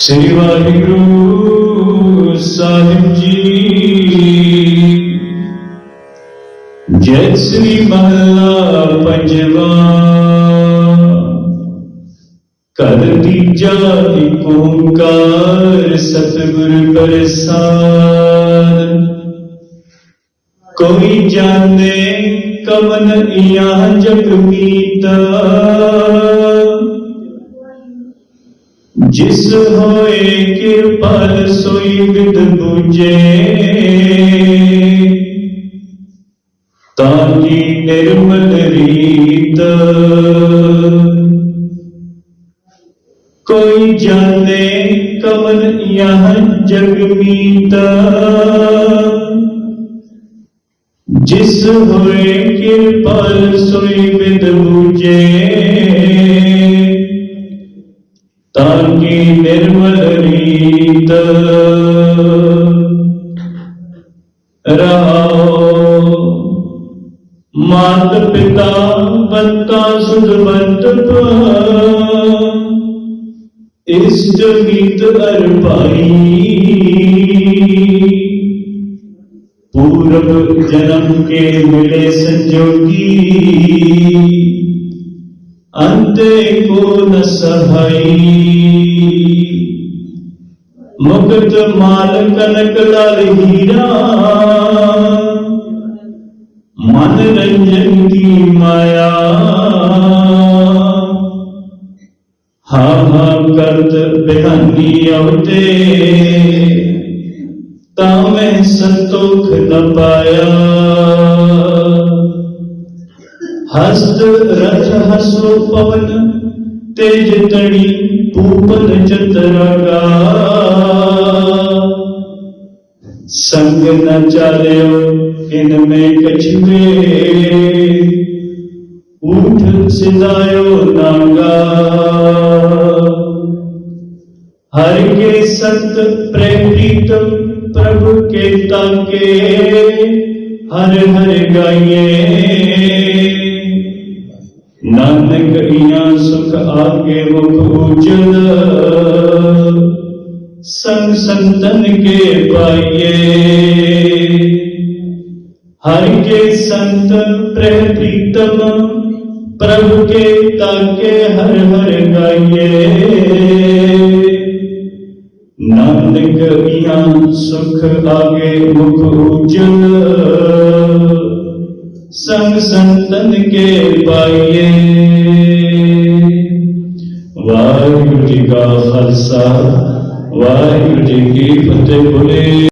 ਸ੍ਰੀ ਵਾਹਿਗੁਰੂ ਸਾਹਿਬ ਜੀ। ਜੈ ਸ੍ਰੀ ਮਹਲਾ ਪੰਜਵਾ। ਕਲ ਤੀਜਾ ਏਕ ਓੰਕਾਰ ਸਤਿਗੁਰ ਪ੍ਰਸਾਦ। ਕੋਈ ਜਾਣੇ ਕਮਨ ਇਆ ਜਗ ਮੀਤਾ। ਜਿਸ ਹੋਏ ਕਿਰਪਾਲ ਸੋਈ ਵਿਦ ਬੂਝੇ। ਤਾਂ ਕੀ ਨਿਰਮਲ ਰੀਤ। ਕੋਈ ਜਾਣੇ ਕਮਨ ਯਹ ਜਗ ਮੀਤ। ਜਿਸ ਹੋਏ ਕਿਰਪਾਲ ਸੋਈ ਵਿਦ ਬੂਝੇ। ਕੀ ਨਿਰਮਲ ਰੀਤ ਰਹਾਉ ਮਾਤ ਪਿਤਾ ਬੰਤਾ ਸੁਧਵੰਤ ਇਸ਼ਟ ਮੀਤ ਅਰ ਭਾਈ ਪੂਰਬ ਜਨਮ ਕੇ ਮਿਲੇ ਸੰਜੋਗੀ ਅੰਤੇ ਕੋ ਨ ਸਹਾਈ ਮੁਕਤ ਮਾਲ ਕਨਕ ਹੀਰਾ। ਮਨ ਰੰਜਨ ਕੀ ਮਾਇਆ। ਹਾ ਹਾ ਕਰਤ ਬਿਹਾਨੀ ਅਵਤੇ। ਤਾਂ ਮੈਂ ਸੰਤੋਖ ਨ ਪਾਇਆ। ਹਸਤ ਰਥ ਹਸੋ ਪਵਨ ਤੇਜ ਤੜੀ ਪੂਪਨ ਚਤਰਗਾ। ਸੰਗ ਨ ਚਾਲਿਓ ਇਨ ਮੇ ਕਛਵੇ ਉਠ ਸਿਦਾਇਓ ਨਾਗਾ। ਹਰ ਕੇ ਸੰਤ ਪ੍ਰੇਮਿਤ ਪ੍ਰਭੂ ਕੇ ਤਾਕੇ ਹਰ ਹਰ ਗਾਈਏ। ਨਾਨਕ ਇਆਂ ਸੁਖ ਆਗੇ ਮੁਖ ਉਜਲ ਸੰਗ ਸੰਤਨ ਕੇ ਪਾਈਏ। ਹਰਿ ਕੇ ਸੰਤ ਪ੍ਰੇਮ ਪ੍ਰੀਤਮ, ਪ੍ਰਭੂ ਕੇ ਤਾਕੇ ਹਰ ਹਰ ਗਾਈਏ। ਨਾਨਕ ਇਆਂ ਸੁਖ ਆਗੇ ਮੁਖ ਉਜਲ ਸੰਗ ਸੰਤਨ ਕੇ ਪਾਈਏ। ਵਾਹਿਗੁਰੂ ਜੀ ਕਾ ਖਾਲਸਾ ਵਾਹਿਗੁਰੂ ਜੀ ਕੀ ਫਤਿਹ ਬੋਲੇ।